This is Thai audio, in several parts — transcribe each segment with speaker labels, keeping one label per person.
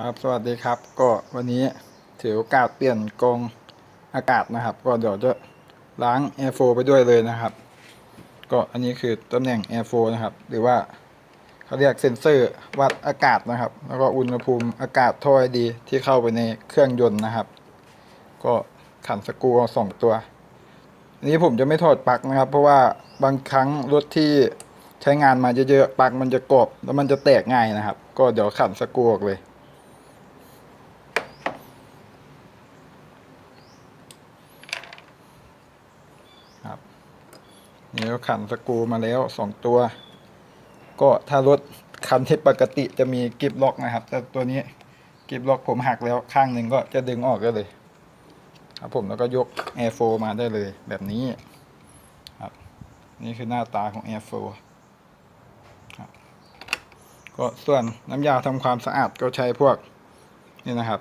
Speaker 1: ครับสวัสดีครับก็วันนี้ถือโอกาสเปลี่ยนกรงอากาศนะครับ ก็เดี๋ยวจะล้าง Air 4ไปด้วยเลยนะครับ ก็อันนี้คือตำแหน่ง Air 4นะครับ หรือว่าเขาเรียกเซ็นเซอร์วัดอากาศนะครับ แล้วก็อุณหภูมิอากาศท่อไอดีที่เข้าไปในเครื่องยนต์นะครับ ก็ขันสกูเอาสองตัวอันนี้ผมจะไม่ถอดปลั๊กนะครับ เพราะว่าบางครั้งรถที่ใช้งานมาเยอะๆปลั๊กมันจะกรอบแล้วมันจะแตกง่ายนะครับ ก็เดี๋ยวขันสกูออกเลย ครับ นี่ก็ขันสกรูมาแล้วสองตัว ก็ถ้ารถคันที่ปกติจะมีกิฟล็อกนะครับ แต่ตัวนี้กิฟล็อกผมหักแล้วข้างหนึ่งก็จะดึงออกได้เลยครับผมแล้วก็ยก Air 4มาได้เลยแบบนี้ครับนี่คือหน้าตาของ Air 4ครับก็ส่วนน้ำยาทำความสะอาดก็ใช้พวกนี่นะครับ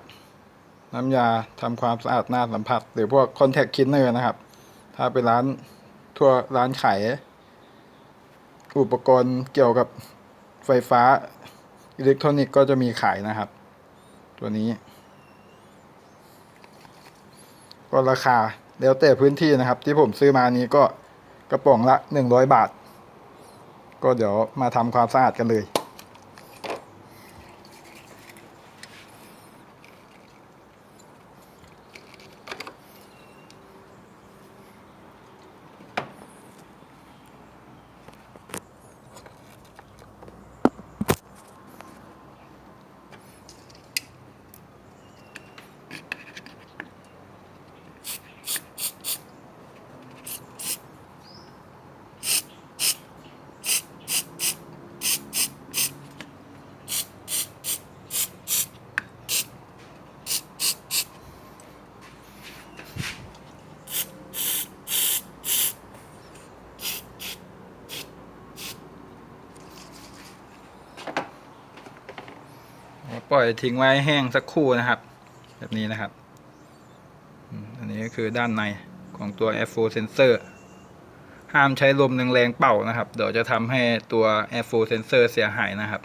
Speaker 1: น้ำยาทำความสะอาดหน้าสัมผัส หรือพวก Contact Cleaner นะครับ ถ้าเป็นร้าน ทั่วร้านขายอุปกรณ์เกี่ยวกับไฟฟ้าอิเล็กทรอนิกส์ก็จะมีขายนะครับ ตัวนี้ ก็ราคาแล้วแต่พื้นที่นะครับ ที่ผมซื้อมานี้ก็กระป๋องละหนึ่งร้อยบาท ก็เดี๋ยวมาทำความสะอาดกันเลย ปล่อยทิ้งไว้แห้งสักครู่นะครับ แบบนี้นะครับ อันนี้ก็คือด้านในของตัว F4 Sensor ห้ามใช้ลมแรงๆเป่านะครับ เดี๋ยวจะทำให้ตัว F4 Sensor เสียหายนะครับ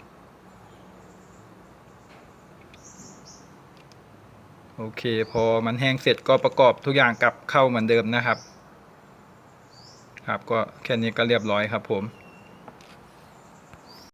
Speaker 1: โอเค พอมันแห้งเสร็จก็ประกอบทุกอย่างกลับเข้าเหมือนเดิมนะครับ ครับก็แค่นี้ก็เรียบร้อยครับผม